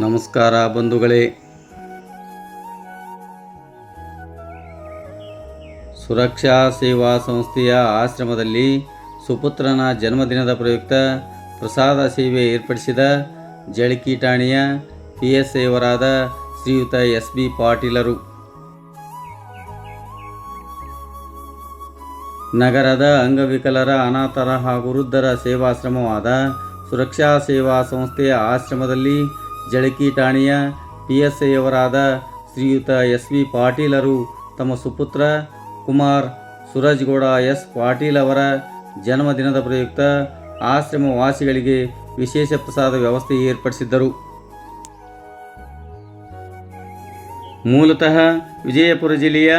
ನಮಸ್ಕಾರ ಬಂಧುಗಳೇ. ಸುರಕ್ಷಾ ಸೇವಾ ಸಂಸ್ಥೆಯ ಆಶ್ರಮದಲ್ಲಿ ಸುಪುತ್ರನ ಜನ್ಮದಿನದ ಪ್ರಯುಕ್ತ ಪ್ರಸಾದ ಸೇವೆ ಏರ್ಪಡಿಸಿದ ಜಳಕಿ ಠಾಣೆಯ ಪಿ ಎಸ್ ಐವರಾದ ಶ್ರೀಯುತ ಎಸ್ ಬಿ ಪಾಟೀಲರು. ನಗರದ ಅಂಗವಿಕಲರ ಅನಾಥರ ಹಾಗೂ ವೃದ್ಧರ ಸೇವಾಶ್ರಮವಾದ ಸುರಕ್ಷಾ ಸೇವಾ ಸಂಸ್ಥೆಯ ಆಶ್ರಮದಲ್ಲಿ ಜಳಕಿ ಠಾಣೆಯ ಪಿ ಎಸ್ ಐಯವರಾದ ಶ್ರೀಯುತ ಎಸ್ ವಿ ಪಾಟೀಲರು ತಮ್ಮ ಸುಪುತ್ರ ಕುಮಾರ್ ಸೂರಜ್ಗೌಡ ಎಸ್ ಪಾಟೀಲ್ ಅವರ ಜನ್ಮದಿನದ ಪ್ರಯುಕ್ತ ಆಶ್ರಮ ವಾಸಿಗಳಿಗೆ ವಿಶೇಷ ಪ್ರಸಾದ ವ್ಯವಸ್ಥೆ ಏರ್ಪಡಿಸಿದ್ದರು. ಮೂಲತಃ ವಿಜಯಪುರ ಜಿಲ್ಲೆಯ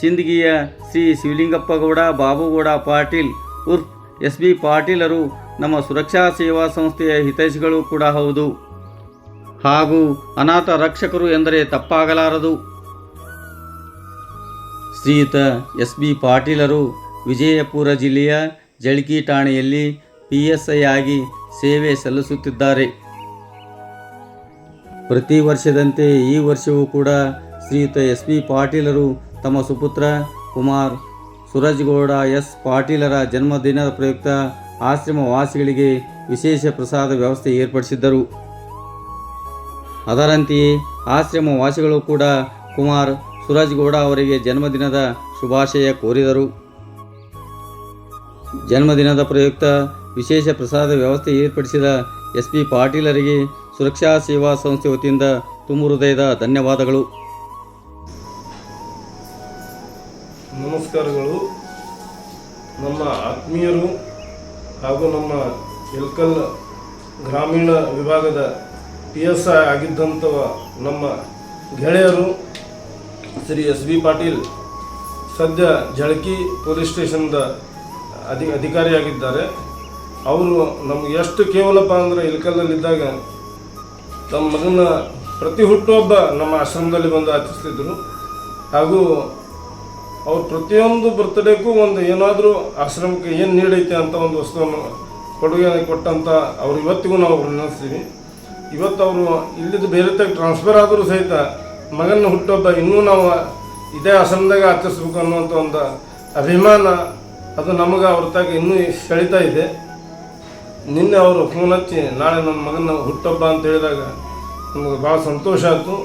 ಸಿಂದಗಿಯ ಶ್ರೀ ಶಿವಲಿಂಗಪ್ಪಗೌಡ, ಬಾಬುಗೌಡ ಪಾಟೀಲ್, ಉರ್ಫ್ ಎಸ್ ಬಿ ಪಾಟೀಲರು ನಮ್ಮ ಸುರಕ್ಷಾ ಸೇವಾ ಸಂಸ್ಥೆಯ ಹಿತೈಷಿಗಳು ಕೂಡ ಹೌದು. ಹಾಗೂ ಅನಾಥ ರಕ್ಷಕರು ಎಂದರೆ ತಪ್ಪಾಗಲಾರದು. ಶ್ರೀಯುತ ಎಸ್ ಬಿ ಪಾಟೀಲರು ವಿಜಯಪುರ ಜಿಲ್ಲೆಯ ಜಳಕಿ ಠಾಣೆಯಲ್ಲಿ ಪಿ ಎಸ್ ಐ ಆಗಿ ಸೇವೆ ಸಲ್ಲಿಸುತ್ತಿದ್ದಾರೆ. ಪ್ರತಿ ವರ್ಷದಂತೆ ಈ ವರ್ಷವೂ ಕೂಡ ಶ್ರೀಯುತ ಎಸ್ ಬಿ ಪಾಟೀಲರು ತಮ್ಮ ಸುಪುತ್ರ ಕುಮಾರ್ ಸುರಜ್ಗೌಡ ಎಸ್ ಪಾಟೀಲರ ಜನ್ಮದಿನದ ಪ್ರಯುಕ್ತ ಆಶ್ರಮ ವಾಸಿಗಳಿಗೆ ವಿಶೇಷ ಪ್ರಸಾದ ವ್ಯವಸ್ಥೆ ಏರ್ಪಡಿಸಿದ್ದರು. ಅದರಂತೆಯೇ ಆಶ್ರಮ ವಾಸಿಗಳು ಕೂಡ ಕುಮಾರ್ ಸೂರಜ್ಗೌಡ ಅವರಿಗೆ ಜನ್ಮದಿನದ ಶುಭಾಶಯ ಕೋರಿದರು. ಜನ್ಮದಿನದ ಪ್ರಯುಕ್ತ ವಿಶೇಷ ಪ್ರಸಾದ ವ್ಯವಸ್ಥೆ ಏರ್ಪಡಿಸಿದ ಎಸ್ ಪಿ ಪಾಟೀಲರಿಗೆ ಸುರಕ್ಷಾ ಸೇವಾ ಸಂಸ್ಥೆ ವತಿಯಿಂದ ತುಂಬ ಹೃದಯದ ಧನ್ಯವಾದಗಳು. ನಮಸ್ಕಾರಗಳು. ನಮ್ಮ ಆತ್ಮೀಯರು ಹಾಗೂ ನಮ್ಮ ಎಲ್ಕಲ್ ಗ್ರಾಮೀಣ ವಿಭಾಗದ ಪಿ ಎಸ್ ಐ ಆಗಿದ್ದಂಥ ನಮ್ಮ ಗೆಳೆಯರು ಶ್ರೀ ಎಸ್ ಬಿ ಪಾಟೀಲ್ ಸದ್ಯ ಜಳಕಿ ಪೊಲೀಸ್ ಸ್ಟೇಷನ್ದ ಅಧಿ, ಅಧಿಕಾರಿಯಾಗಿದ್ದಾರೆ. ಅವರು ನಮ್ಗೆ ಎಷ್ಟು ಕೇವಲಪ್ಪ ಅಂದರೆ ಇಲ್ಕಲ್ನಲ್ಲಿದ್ದಾಗ ತಮ್ಮ ಮಗನ ಪ್ರತಿ ಹುಟ್ಟುಹಬ್ಬ ನಮ್ಮ ಆಶ್ರಮದಲ್ಲಿ ಬಂದು ಆಚರಿಸ್ತಿದ್ರು. ಹಾಗೂ ಅವ್ರು ಪ್ರತಿಯೊಂದು ಬರ್ತ್ಡೇಗೂ ಒಂದು ಏನಾದರೂ ಆಶ್ರಮಕ್ಕೆ ಏನು ನೀಡೈತೆ ಅಂತ ಒಂದು ವಸ್ತುವನ್ನು ಕೊಡುಗೆ ಕೊಟ್ಟಂತ ಅವ್ರು ಇವತ್ತಿಗೂ ನಾವು ಅವ್ರನ್ನ ನೆನೆಸ್ತೀವಿ. ಇವತ್ತು ಅವರು ಇಲ್ಲಿದ್ದು ಬೇರೆ ತಗ ಟ್ರಾನ್ಸ್ಫರ್ ಆದರೂ ಸಹಿತ ಮಗನ ಹುಟ್ಟೊಬ್ಬ ಇನ್ನೂ ನಾವು ಇದೇ ಆಶ್ರಮದಾಗ ಆಚರಿಸ್ಬೇಕು ಅನ್ನುವಂಥ ಒಂದು ಅಭಿಮಾನ ಅದು ನಮಗೆ ಅವ್ರ ತಾಗ ಇನ್ನೂ ಸೆಳಿತಾ ಇದೆ. ನಿನ್ನೆ ಅವರು ಫೋನ್ ಹಚ್ಚಿ, ನಾಳೆ ನನ್ನ ಮಗನ ಹುಟ್ಟೊಬ್ಬ ಅಂತ ಹೇಳಿದಾಗ ನಮಗೆ ಭಾಳ ಸಂತೋಷ ಆಯಿತು.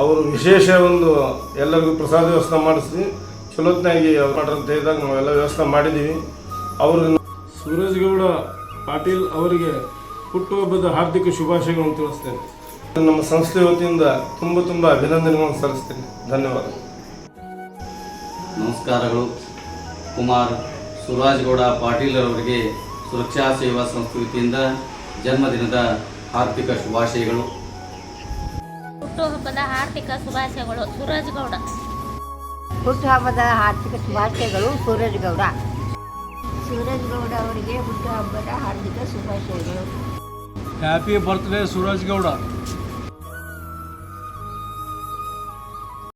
ಅವರು ವಿಶೇಷ ಒಂದು ಎಲ್ಲರಿಗೂ ಪ್ರಸಾದ ವ್ಯವಸ್ಥೆ ಮಾಡಿಸಿ, ಚಲೋತ್ನಾಗಿ ಅವ್ರು ಅಂತ ಹೇಳಿದಾಗ ನಾವೆಲ್ಲ ವ್ಯವಸ್ಥೆ ಮಾಡಿದ್ದೀವಿ ಅವರು ಸೂರಜ್ಗೌಡ ಪಾಟೀಲ್ ಅವರಿಗೆ ಹುಟ್ಟುಹಬ್ಬದ ಹಾರ್ದಿಕ ಶುಭಾಶಯಗಳನ್ನು ತಿಳಿಸ್ತೇನೆ. ನಮ್ಮ ಸಂಸ್ಥೆ ವತಿಯಿಂದ ತುಂಬ ತುಂಬ ಅಭಿನಂದನೆಗಳನ್ನು ಸಲ್ಲಿಸ್ತೇನೆ. ಧನ್ಯವಾದ. ನಮಸ್ಕಾರಗಳು. ಕುಮಾರ್ ಸುರಾಜ್ಗೌಡ ಪಾಟೀಲರವರಿಗೆ ಸುರಕ್ಷಾ ಸೇವಾ ಸಂಸ್ಥೆ ವತಿಯಿಂದ ಜನ್ಮದಿನದ ಹಾರ್ದಿಕ ಶುಭಾಶಯಗಳು. ಹುಟ್ಟುಹಬ್ಬದ ಹಾರ್ದಿಕ ಶುಭಾಶಯಗಳು. ಸೂರಜ್ ಗೌಡ ಹುಟ್ಟುಹಬ್ಬದ ಹಾರ್ದಿಕ ಶುಭಾಶಯಗಳು ಸೂರಜ್ ಗೌಡ ಸೂರಜ್ ಗೌಡ ಅವರಿಗೆ ಹುಟ್ಟುಹಬ್ಬದ ಹಾರ್ದಿಕ ಶುಭಾಶಯಗಳು. हैपी बर्थडे सूरज गौड़ा